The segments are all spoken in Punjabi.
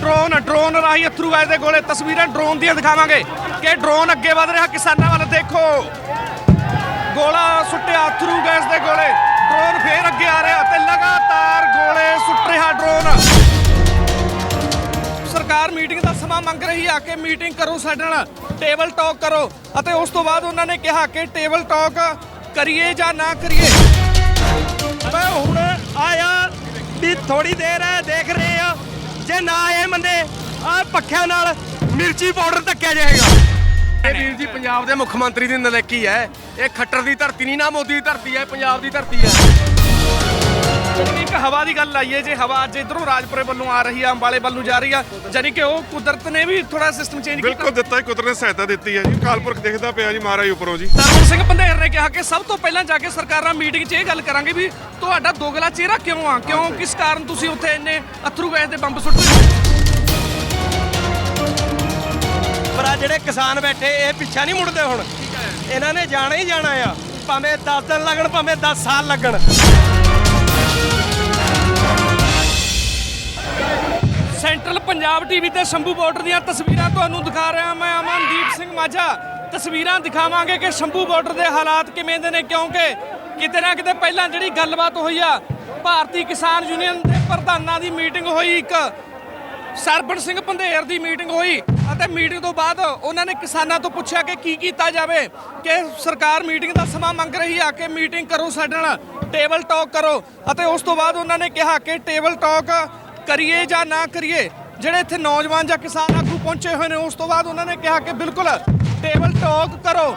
ਡਰੋਨ ਡਰੋਨ ਰਾਹੀਂ ਅਥਰੂ ਗੈਸ ਦੇ ਗੋਲੇ। ਤਸਵੀਰਾਂ ਡਰੋਨ ਦੀਆਂ ਦਿਖਾਵਾਂਗੇ ਕਿ ਡਰੋਨ ਅੱਗੇ ਵਧ ਰਿਹਾ, ਕਿਸਾਨਾਂ ਵੱਲ ਦੇਖੋ। ਗੋਲਾ ਸੁੱਟਿਆ ਅਥਰੂ ਗੈਸ ਦੇ ਗੋਲੇ। ਡਰੋਨ ਫੇਰ ਅੱਗੇ ਆ ਰਿਹਾ ਤੇ ਲਗਾਤਾਰ ਗੋਲੇ ਸੁੱਟ ਰਿਹਾ ਡਰੋਨ। ਸਰਕਾਰ ਮੀਟਿੰਗ ਦਾ ਸਮਾਂ ਮੰਗ ਰਹੀ ਆ ਕਿ ਮੀਟਿੰਗ ਕਰੋ ਸਾਡੇ ਨਾਲ, ਟੇਬਲ ਟਾਕ ਕਰੋ। ਅਤੇ ਉਸ ਤੋਂ ਬਾਅਦ ਉਹਨਾਂ ਨੇ ਕਿਹਾ ਕਿ ਟੇਬਲ ਟਾਕ ਕਰੀਏ ਜਾਂ ਨਾ ਕਰੀਏ। ਮੈਂ ਹੁਣ ਆਇਆ ਵੀ ਥੋੜੀ ਦੇਰ ਹੈ, ਦੇਖ ਰਹੇ ਆ। ਜੇ ਨਾ ਇਹ ਬੰਦੇ, ਆ ਪੱਖਿਆਂ ਨਾਲ ਮਿਰਚੀ ਪਾਊਡਰ ਧੱਕਿਆ ਜਾਏਗਾ ਇਹ ਵੀਰ ਜੀ, ਪੰਜਾਬ ਦੇ ਮੁੱਖ ਮੰਤਰੀ ਦੀ ਨਲੇਕੀ ਹੈ। ਇਹ ਖੱਟਰ ਦੀ ਧਰਤੀ ਨਹੀਂ, ਨਾ ਮੋਦੀ ਦੀ ਧਰਤੀ ਹੈ ਪੰਜਾਬ ਦੀ ਧਰਤੀ ਹੈ। ਇੱਕ ਹਵਾ ਦੀ ਗੱਲ ਆਈਏ ਜੇ ਹਵਾ ਅੱਜ ਇਧਰੋਂ ਰਾਜਪੁਰੇ ਵੱਲੋਂ ਆ ਰਹੀ ਆ ਅੰਬਾਲੇ ਵੱਲ ਨੂੰ ਜਾ ਰਹੀ ਆ ਜਾਨੀ ਕਿ ਉਹ ਕੁਦਰਤ ਨੇ ਵੀ ਥੋੜਾ ਸਿਸਟਮ ਚੇਂਜ ਕੀਤਾ। ਬਿਲਕੁਲ ਦਿੱਤਾ ਹੈ ਕੁਦਰਤ ਨੇ ਸਹਾਇਤਾ ਦਿੱਤੀ ਹੈ ਜੀ। ਕਾਲਪੁਰਖ ਦਿਖਦਾ ਪਿਆ ਜੀ ਮਹਾਰਾਜ ਉੱਪਰੋਂ ਜੀ। ਸਰਵਨ ਸਿੰਘ ਪੰਧੇਰ ਨੇ ਕਿਹਾ ਕਿ ਸਭ ਤੋਂ ਪਹਿਲਾਂ ਜਾ ਕੇ ਸਰਕਾਰਾਂ ਮੀਟਿੰਗ 'ਚ ਇਹ ਗੱਲ ਕਰਾਂਗੇ ਵੀ ਤੁਹਾਡਾ ਦੋਗਲਾ ਚਿਹਰਾ ਕਿਉਂ ਆ? ਕਿਉਂ ਕਿਸ ਕਾਰਨ ਤੁਸੀਂ ਉੱਥੇ ਇੰਨੇ ਅਥਰੂ ਗੈਸ ਦੇ ਬੰਬ ਸੁੱਟ? ਰਹੇ ਹੋ ਪਰ ਆ ਜਿਹੜੇ ਕਿਸਾਨ ਬੈਠੇ ਇਹ ਪਿੱਛਾ ਨਹੀਂ ਮੁੜਦੇ ਹੁਣ। ਇਹਨਾਂ ਨੇ ਜਾਣਾ ਹੀ ਜਾਣਾ ਆ। ਭਾਵੇਂ 10 ਦਿਨ ਲੱਗਣ ਭਾਵੇਂ 10 ਸਾਲ ਲੱਗਣ। ਸੈਂਟਰਲ ਪੰਜਾਬ ਟੀਵੀ ਤੇ ਸ਼ੰਭੂ ਬਾਰਡਰ ਦੀਆਂ ਤਸਵੀਰਾਂ ਤੁਹਾਨੂੰ ਦਿਖਾ ਰਿਹਾ ਮੈਂ ਅਮਨਦੀਪ ਸਿੰਘ ਮਾਝਾ। ਤਸਵੀਰਾਂ ਦਿਖਾਵਾਂਗੇ ਕਿ ਸ਼ੰਭੂ ਬਾਰਡਰ ਦੇ ਹਾਲਾਤ ਕਿਵੇਂ ਦੇ ਨੇ, ਕਿਉਂਕਿ ਕਿਤੇ ਨਾ ਕਿਤੇ ਪਹਿਲਾਂ ਜਿਹੜੀ ਗੱਲਬਾਤ ਹੋਈ ਆ, ਭਾਰਤੀ ਕਿਸਾਨ ਯੂਨੀਅਨ ਦੇ ਪ੍ਰਧਾਨਾਂ ਦੀ ਮੀਟਿੰਗ ਹੋਈ ਇੱਕ, ਸਰਬਣ ਸਿੰਘ ਪੰਧੇਰ ਦੀ ਮੀਟਿੰਗ ਹੋਈ ਅਤੇ ਮੀਟਿੰਗ ਤੋਂ ਬਾਅਦ ਉਹਨਾਂ ਨੇ ਕਿਸਾਨਾਂ ਤੋਂ ਪੁੱਛਿਆ ਕਿ ਕੀ ਕੀਤਾ ਜਾਵੇ ਕਿ ਸਰਕਾਰ ਮੀਟਿੰਗ ਦਾ ਸਮਾਂ ਮੰਗ ਰਹੀ ਆ ਕਿ ਮੀਟਿੰਗ ਕਰੋ ਸਾਡੇ ਨਾਲ ਟੇਬਲ ਟਾਕ ਕਰੋ ਅਤੇ ਉਸ ਤੋਂ ਬਾਅਦ ਉਹਨਾਂ ਨੇ ਕਿਹਾ ਕਿ ਟੇਬਲ ਟਾਕ ਕਰੀਏ ਜਾਂ ਨਾ ਕਰੀਏ, ਜਿਹੜੇ ਇੱਥੇ ਨੌਜਵਾਨ ਜਾਂ ਕਿਸਾਨ ਆਗੂ ਪਹੁੰਚੇ ਹੋਏ ਨੇ, ਉਸ ਤੋਂ ਬਾਅਦ ਉਹਨਾਂ ਨੇ ਕਿਹਾ ਕਿ ਬਿਲਕੁਲ ਟੇਬਲ ਟਾਕ ਕਰੋ।